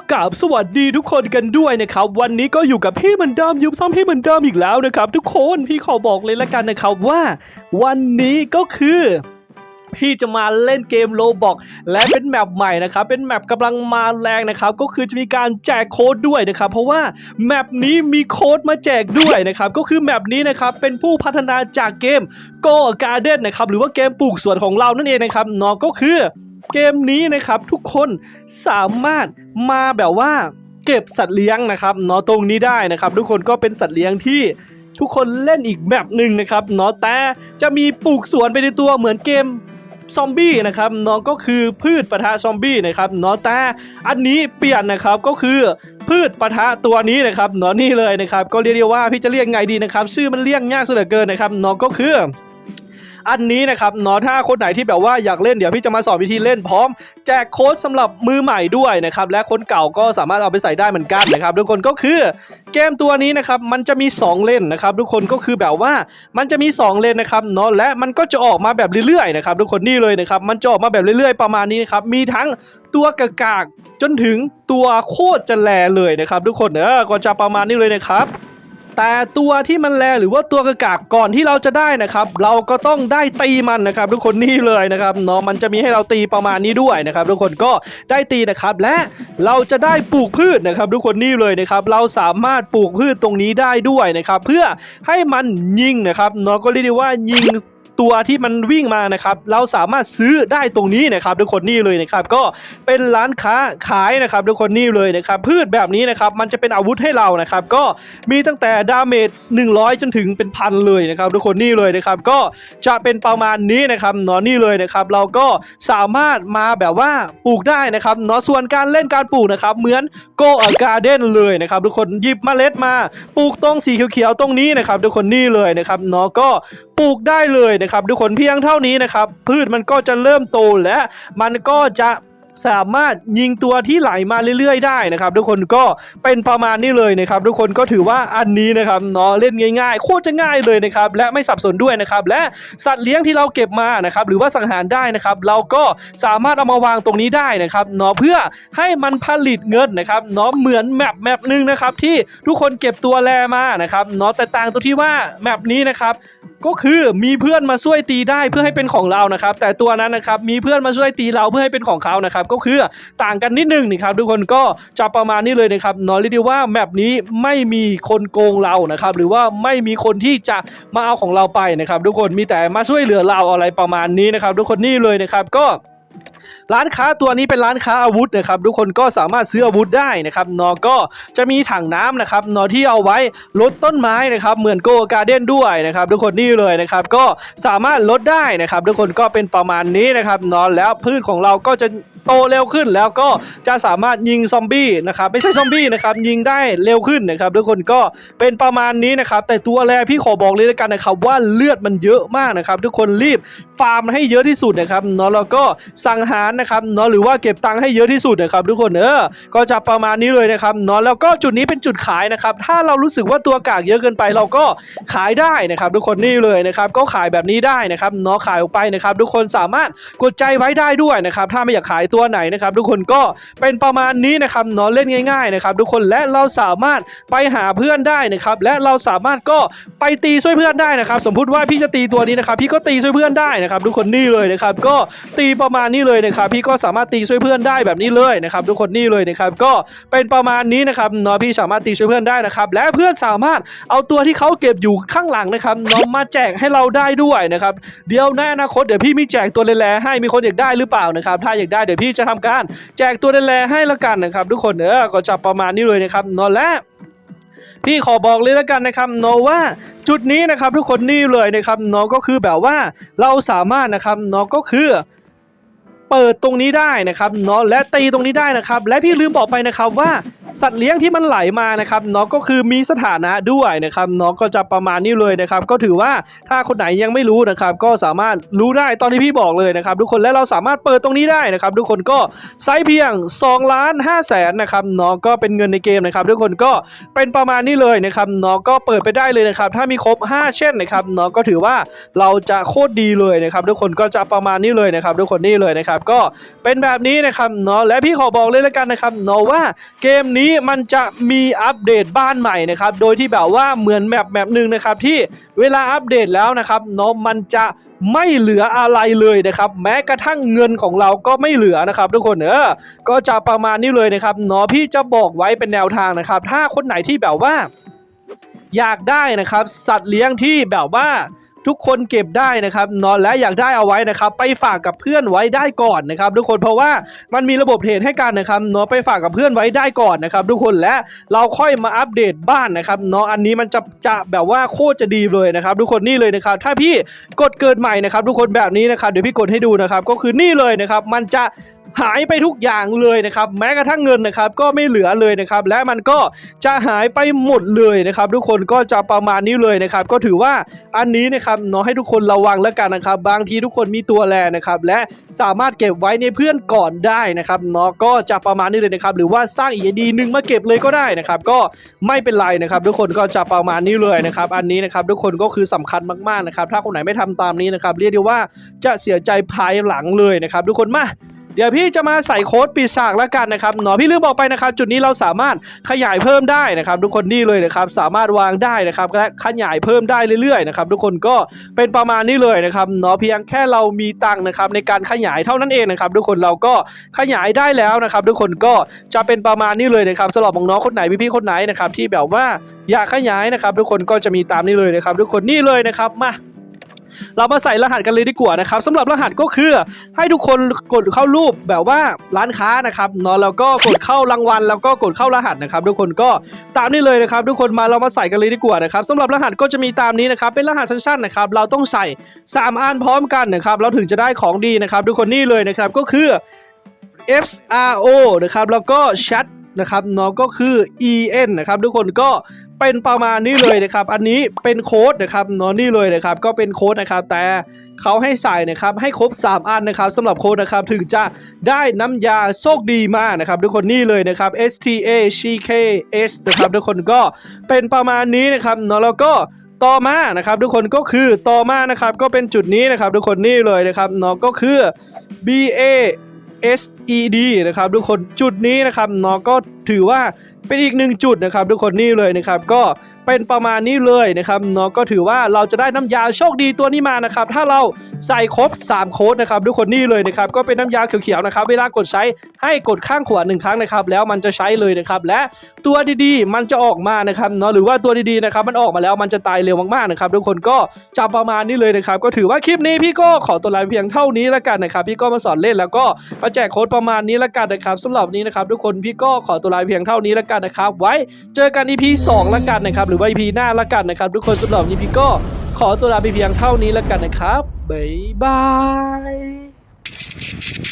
กับสวัสดีทุกคนกันด้วยนะครับ วันนี้ก็อยู่กับพี่เหมือนเดิมยุบซ้ำพี่เหมือนเดิมอีกแล้วนะครับ ทุกคนพี่ขอบอกเลยละกันนะครับว่า วันนี้ก็คือพี่จะมาเล่นเกมโลบอกและเป็นแมปใหม่นะครับ เป็นแมปกำลังมาแรงนะครับ ก็คือจะมีการแจกโค้ดด้วยนะครับ เพราะว่าแมปนี้มีโค้ดมาแจกด้วยนะครับ ก็คือแมปนี้นะครับเป็นผู้พัฒนาจากเกม Go Garden นนะครับ หรือว่าเกมปลูกสวนของเรานั่นเองนะครับเนาะก็คือ เกมนี้นะครับทุกคนสามารถมาแบบว่าเก็บสัตว์เลี้ยงนะครับเนาะตรงนี้ได้นะครับ ทุกคนก็เป็นสัตว์เลี้ยงที่ทุกคนเล่นอีกแบบหนึ่งนะครับเนาะแต่จะมีปลูกสวนไปในตัวเหมือนเกมซอมบี้นะครับเนาะก็คือพืชปะทะซอมบี้นะครับเนาะแต่อันนี้เปลี่ยนนะครับก็คือพืชปะทะตัวนี้นะครับเนาะนี่เลยนะครับ ก็เรียกได้ว่าพี่จะเรียกไงดีนะครับ ชื่อมันเรียกยากเหลือเกินนะครับเนาะก็คือ อันนี้นะครับเนาะถ้าคนไหนที่แบบว่าอยากเล่นเดี๋ยวพี่จะมาสอนวิธีเล่นพร้อม แจกโค้ดสำหรับมือใหม่ด้วยนะครับและคนเก่าก็สามารถเอาไปใส่ได้เหมือนกันนะครับทุกคนก็คือเกมตัวนี้นะครับมันจะมี 2 เล่นนะครับทุกคนก็คือแบบว่ามันจะมี 2 เล่นนะครับเนาะและมันก็จะออกมาแบบเรื่อยๆนะครับทุกคนนี่เลยนะครับมันจะออกมาแบบเรื่อยๆประมาณนี้นะครับมีทั้งตัวกากากจนถึงตัวโคตรจะแลเลยนะครับทุกคนเออก็จะประมาณนี้เลยนะครับ แต่ตัวที่มันแลหรือว่าตัวกระกากก่อนที่เราจะได้นะครับ เราก็ต้องได้ตีมันนะครับ ทุกคนนี่เลยนะครับเนาะมันจะมีให้เราตีประมาณนี้ด้วยนะครับ ทุกคนก็ได้ตีนะครับและเราจะได้ปลูกพืชนะครับ ทุกคนนี่เลยนะครับ เราสามารถปลูกพืชตรงนี้ได้ด้วยนะครับ เพื่อให้มันยิงนะครับเนาะก็เรียกได้ว่ายิง ตัวที่มันวิ่งมานะครับเราสามารถซื้อได้ตรงนี้นะครับทุกคนนี่เลยนะครับก็เป็นร้านค้าขายนะครับทุกคนนี่เลยนะครับพืชแบบนี้นะครับมันจะเป็นอาวุธให้เรานะครับก็มีตั้งแต่ดาเมจ100 จนถึงเป็นพันเลยนะครับทุกคนนี่เลยนะครับก็จะเป็นประมาณนี้นะครับเนาะนี่เลยนะครับเราก็สามารถมาแบบว่าปลูกได้นะครับเนาะส่วนการเล่นการปลูกนะครับเหมือนโกอการ์เด้นเลยนะครับทุกคนหยิบเมล็ดมาปลูกตรงสีเขียวๆตรงนี้นะครับทุกคนนี่เลยนะครับเนาะก็ปลูกได้เลยนะครับทุกคนเพียงเท่านี้นะครับพืชมันก็จะเริ่มโตและมันก็จะ สามารถยิงตัวที่ไหลมาเรื่อยๆ ได้นะครับ ทุกคนก็เป็นประมาณนี้เลยนะครับ ทุกคนก็ถือว่าอันนี้นะครับเนาะเล่นง่ายๆ โคตรจะง่ายเลยนะครับ และไม่สับสนด้วยนะครับ และสัตว์เลี้ยงที่เราเก็บมานะครับ หรือว่าสังหารได้นะครับ เราก็สามารถเอามาวางตรงนี้ได้นะครับเนาะเพื่อให้มันผลิตเงินนะครับเนาะเหมือนแมปแมปหนึ่งนะครับที่ทุกคนเก็บตัวแลมานะครับเนาะแต่ต่างตัวที่ว่าแมปนี้นะครับก็คือมีเพื่อนมาช่วยตีได้เพื่อให้เป็นของเรานะครับ แต่ตัวนั้นนะครับมีเพื่อนมาช่วยตีเราเพื่อให้เป็นของเขานะครับก็คือต่างกันนิดนึงนะครับทุกคนก็จะประมาณนี้เลยนะครับนอรีดีว่าแมปนี้ไม่มีคนโกงเรานะครับหรือว่าไม่มีคนที่จะมาเอาของเราไปนะครับทุกคนมีแต่มาช่วยเหลือเราอะไรประมาณนี้นะครับทุกคนนี่เลยนะครับก็ ร้านค้าตัวนี้เป็นร้านค้าอาวุธนะครับทุกคนก็สามารถซื้ออาวุธได้นะครับนอก็จะมีถังน้ำนะครับนอที่เอาไว้ลดต้นไม้นะครับเหมือนโกการ์เด้นด้วยนะครับทุกคนนี่เลยนะครับก็สามารถลดได้นะครับทุกคนก็เป็นประมาณนี้นะครับนอนแล้วพืชของเราก็จะโตเร็วขึ้นแล้วก็จะสามารถยิงซอมบี้นะครับไม่ใช่ซอมบี้นะครับยิงได้เร็วขึ้นนะครับทุกคนก็เป็นประมาณนี้นะครับแต่ตัวแรกพี่ขอบอกเลยแล้วกันนะครับว่าเลือดมันเยอะมากนะครับทุกคนรีบฟาร์มให้เยอะที่สุดนะครับนาะแล้วก็สั่งหารนะครับเนาะหรือว่าเก็บตังค์ให้เยอะที่สุดนะครับทุกคนเออก็จะประมาณนี้เลยนะครับเนาะแล้วก็จุดนี้เป็นจุดขายนะครับถ้าเรารู้สึกว่าตัวกากเยอะเกินไปเราก็ขายได้นะครับ ทุกคนนี่เลยนะครับก็ขายแบบนี้ได้นะครับเนาะขายออกไปนะครับ ทุกคนสามารถกดใจไว้ได้ด้วยนะครับถ้าไม่อยากขายตัวไหนนะครับ ทุกคนก็เป็นประมาณนี้นะครับเนาะเล่นง่าย ๆนะครับ ทุกคนและเราสามารถไปหาเพื่อนได้นะครับ และเราสามารถก็ไปตีช่วยเพื่อนได้นะครับ สมมติว่าพี่จะตีตัวนี้นะครับ พี่ก็ตีช่วยเพื่อนได้นะครับ ทุกคนนี่เลยนะครับ ก็ตีประมาณนี้เลยนะครับพี่ก็สามารถตีช่วยเพื่อนได้แบบนี้เลยนะครับทุกคนนี่เลยนะครับก็เป็นประมาณนี้นะครับเนาะพี่สามารถตีช่วยเพื่อนได้นะครับและเพื่อนสามารถเอาตัวที่เขาเก็บอยู่ข้างหลังนะครับเนาะมาแจกให้เราได้ด้วยนะครับเดี๋ยวในอนาคตเดี๋ยวพี่มีแจกตัวเลแลให้มีคนอยากได้หรือเปล่านะครับถ้าอยากได้เดี๋ยวพี่จะทำการแจกตัวเลแลให้ละกันนะครับทุกคนเออก็จะประมาณนี้เลยนะครับนาะและพี่ขอบอกเลยแล้วกันนะครับเนว่าจุดนี้นะครับทุกคนนี่เลยนะครับเนาะก็คือแบบว่าเราสามารถนะครับเนาะก็คือ เปิดตรงนี้ได้นะครับเนาะและตีตรงนี้ได้นะครับ และพี่ลืมบอกไปนะครับว่าสัตว์เลี้ยงที่มันไหลมานะครับเนาะก็คือมีสถานะด้วยนะครับเนาะก็จะประมาณนี้เลยนะครับ ก็ถือว่าถ้าคนไหนยังไม่รู้นะครับ ก็สามารถรู้ได้ตอนที่พี่บอกเลยนะครับ ทุกคนและเราสามารถเปิดตรงนี้ได้นะครับ ทุกคนก็ไซส์เพียง2ล้าน5แสนนะครับเนาะก็เป็นเงินในเกมนะครับ ทุกคนก็เป็นประมาณนี้เลยนะครับเนาะก็เปิดไปได้เลยนะครับ ถ้ามีครบ 5 เช่นนะครับเนาะก็ถือว่าเราจะโคตรดีเลยนะครับ ทุกคนก็จะประมาณนี้เลยนะครับ ทุกคนนี่เลยนะครับก็เป็นแบบนี้นะครับเนาะและพี่ขอบอกเลยแล้วกันนะครับเนาะว่าเกมนี้มันจะมีอัปเดตบ้านใหม่นะครับโดยที่แบบว่าเหมือนแมปแมปหนึ่งนะครับที่เวลาอัปเดตแล้วนะครับเนาะมันจะไม่เหลืออะไรเลยนะครับ แม้กระทั่งเงินของเราก็ไม่เหลือนะครับ ทุกคนเออก็จะประมาณนี้เลยนะครับเนาะพี่จะบอกไว้เป็นแนวทางนะครับ ถ้าคนไหนที่แบบว่า อยากได้นะครับ สัตว์เลี้ยงที่แบบว่า ทุกคนเก็บได้นะครับนอนและอยากได้เอาไว้นะครับ ไปฝากกับเพื่อนไว้ได้ก่อนนะครับ ทุกคนเพราะว่ามันมีระบบเทรดให้กันนะครับนาะไปฝากกับเพื่อนไว้ได้ก่อนนะครับ ทุกคนและเราค่อยมาอัปเดตบ้านนะครับนาะอันนี้มันจะจะแบบว่าโคตรจะดีเลยนะครับ ทุกคนนี่เลยนะครับ ถ้าพี่กดเกิดใหม่นะครับ ทุกคนแบบนี้นะครับเดี๋ยวพี่กดให้ดูนะครับ ก็คือนี่เลยนะครับ มันจะ หายไปทุกอย่างเลยนะครับ แม้กระทั่งเงินนะครับก็ไม่เหลือเลยนะครับ และมันก็จะหายไปหมดเลยนะครับ ทุกคนก็จะประมาณนี้เลยนะครับ ก็ถือว่าอันนี้นะครับเนาะให้ทุกคนระวังแล้วกันนะครับ บางทีทุกคนมีตัวแลนะครับ และสามารถเก็บไว้ในเพื่อนก่อนได้นะครับเนาะก็จะประมาณนี้เลยนะครับ หรือว่าสร้างอีกดีหนึ่งมาเก็บเลยก็ได้นะครับ ก็ไม่เป็นไรนะครับ ทุกคนก็จะประมาณนี้เลยนะครับ อันนี้นะครับทุกคนก็คือสำคัญมากๆนะครับ ถ้าคนไหนไม่ทำตามนี้นะครับ เรียกได้ว่าจะเสียใจภายหลังเลยนะครับ ทุกคนมา เดี๋ยวพี่จะมาใส่โค้ดปีศาจแล้วกันนะครับหนอพี่ลืมบอกไปนะครับ จุดนี้เราสามารถขยายเพิ่มได้นะครับ ทุกคนนี่เลยนะครับสามารถวางได้นะครับและขยายเพิ่มได้เรื่อยๆนะครับทุกคนก็เป็นประมาณนี้เลยนะครับเนาะเพียงแค่เรามีตังค์นะครับในการขยายเท่านั้นเองนะครับทุกคนเราก็ขยายได้แล้วนะครับ ทุกคนก็จะเป็นประมาณนี้เลยนะครับสำหรับน้องๆคนไหนพี่ๆคนไหนนะครับที่แบบว่าอยากขยายนะครับ ทุกคนก็จะมีตามนี้เลยนะครับ ทุกคนนี่เลยนะครับมา เรามาใส่รหัสกันเลยดีกว่านะครับสำหรับรหัสก็คือให้ทุกคนกดเข้ารูปแบบว่าร้านค้านะครับเนาะแล้วก็กดเข้ารางวัลแล้วก็กดเข้ารหัสนะครับ ทุกคนก็ตามนี้เลยนะครับทุกคนมาเรามาใส่กันเลยดีกว่านะครับสำหรับรหัสก็จะมีตามนี้นะครับเป็นรหัสสั้นๆนะครับเราต้องใส่ 3 อันพร้อมกันนะครับเราถึงจะได้ของดีนะครับทุกคนนี่เลยนะครับก็คือ F R O นะครับแล้วก็ chat นะครับเนาะก็คือ E N นะครับทุกคนก็เป็นประมาณนี้เลยนะครับ อันนี้เป็นโค้ดนะครับเนาะนี่เลยนะครับ ก็เป็นโค้ดนะครับ แต่เขาให้ใส่นะครับให้ครบ 3 อันนะครับสำหรับโค้ดนะครับถึงจะได้น้ำยาโชคดีมากนะครับทุกคนนี่เลยนะครับ S T A C K S นะครับทุกคนก็เป็นประมาณนี้นะครับเนาะแล้วก็ต่อมานะครับทุกคนก็คือต่อมานะครับก็เป็นจุดนี้นะครับทุกคนนี่เลยนะครับเนาะก็คือ B A S E D นะครับทุกคนจุดนี้นะครับเนาะก็ถือว่าเป็นอีกหนึ่งจุดนะครับทุกคนนี่เลยนะครับก็ เป็นประมาณนี้เลยนะครับเนาะก็ถือว่าเราจะได้น้ำยาโชคดีตัวนี้มานะครับถ้าเราใส่ครบ 3 โค้ดนะครับทุกคนนี่เลยนะครับก็เป็นน้ำยาเขียวๆนะครับเวลากดใช้ให้กดข้างขวาหนึ่งครั้งนะครับแล้วมันจะใช้เลยนะครับและตัวดีๆ มันจะออกมานะครับเนาะหรือว่าตัวดีๆนะครับมันออกมาแล้วมันจะตายเร็วมากๆนะครับทุกคนก็จะประมาณนี้เลยนะครับก็ถือว่าคลิปนี้พี่ก็ขอตัวลาเพียงเท่านี้แล้วกันนะครับพี่ก็มาสอนเล่นแล้วก็มาแจกโค้ดประมาณนี้แล้วกันนะครับสำหรับนี้นะครับทุกคนพี่ก็ขอตัวลาเพียงเท่านี้แล้วกันนะครับไว้เจอกัน EP 2แล้วกันนะครับรือว่า EP หน้าละกันนะครับ ทุกคนสำหรับวันนี้พี่ก็ขอตัวลาไปเพียงเท่านี้ละกันนะครับบ๊ายบาย